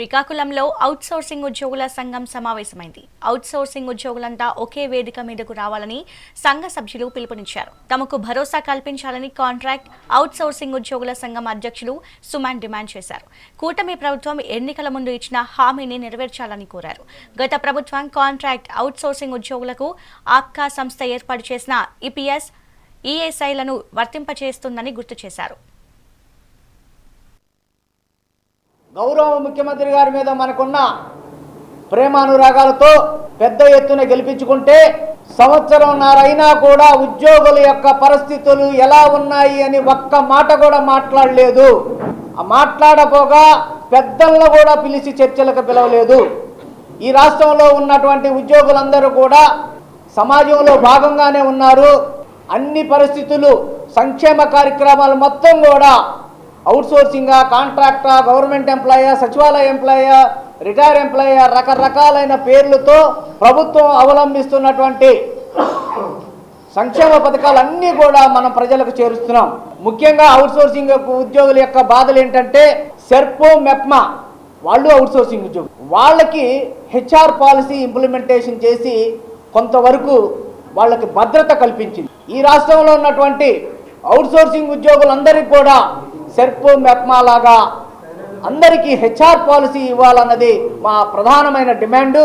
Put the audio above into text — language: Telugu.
శ్రీకాకుళంలో అవుట్ సోర్సింగ్ ఉద్యోగుల సంఘం సమావేశమైంది. అవుట్ సోర్సింగ్ ఉద్యోగులంతా ఒకే వేదిక మీదకు రావాలని సంఘ సభ్యులు పిలుపునిచ్చారు. తమకు భరోసా కల్పించాలని కాంట్రాక్ట్ అవుట్ సోర్సింగ్ ఉద్యోగుల సంఘం అధ్యక్షులు సుమాన్ డిమాండ్ చేశారు. కూటమి ప్రభుత్వం ఎన్నికల ముందు ఇచ్చిన హామీని నెరవేర్చాలని కోరారు. గత ప్రభుత్వం కాంట్రాక్ట్ అవుట్ సోర్సింగ్ ఉద్యోగులకు ఆప్కా సంస్థ ఏర్పాటు చేసిన ఈపీఎస్ ఈఎస్ఐలను వర్తింపచేస్తుందని గుర్తు చేశారు. గౌరవ ముఖ్యమంత్రి గారి మీద మనకున్న ప్రేమానురాగాలతో పెద్ద ఎత్తున గెలిపించుకుంటే సంవత్సరంన్నరైనా కూడా ఉద్యోగుల యొక్క పరిస్థితులు ఎలా ఉన్నాయి అని ఒక్క మాట కూడా మాట్లాడలేదు. మాట్లాడపోగా పెద్దలను కూడా పిలిచి చర్చలకు పిలవలేదు. ఈ రాష్ట్రంలో ఉన్నటువంటి ఉద్యోగులందరూ కూడా సమాజంలో భాగంగానే ఉన్నారు. అన్ని పరిస్థితులు సంక్షేమ కార్యక్రమాలు మొత్తం కూడా అవుట్సోర్సింగా కాంట్రాక్టా గవర్నమెంట్ ఎంప్లాయా సచివాలయ ఎంప్లాయా రిటైర్ ఎంప్లాయా రకరకాలైన పేర్లతో ప్రభుత్వం అవలంబిస్తున్నటువంటి సంక్షేమ పథకాలన్నీ కూడా మనం ప్రజలకు చేరుస్తున్నాం. ముఖ్యంగా అవుట్సోర్సింగ్ ఉద్యోగుల యొక్క బాధలు ఏంటంటే సెర్పో మెప్మా వాళ్ళు అవుట్సోర్సింగ్ ఉద్యోగులు. వాళ్ళకి హెచ్ఆర్ పాలసీ ఇంప్లిమెంటేషన్ చేసి కొంతవరకు వాళ్ళకి భద్రత కల్పించింది. ఈ రాష్ట్రంలో ఉన్నటువంటి అవుట్సోర్సింగ్ ఉద్యోగులందరికీ కూడా సెర్పో మెప్మా లాగా అందరికీ హెచ్ఆర్ పాలసీ ఇవ్వాలన్నది మా ప్రధానమైన డిమాండు.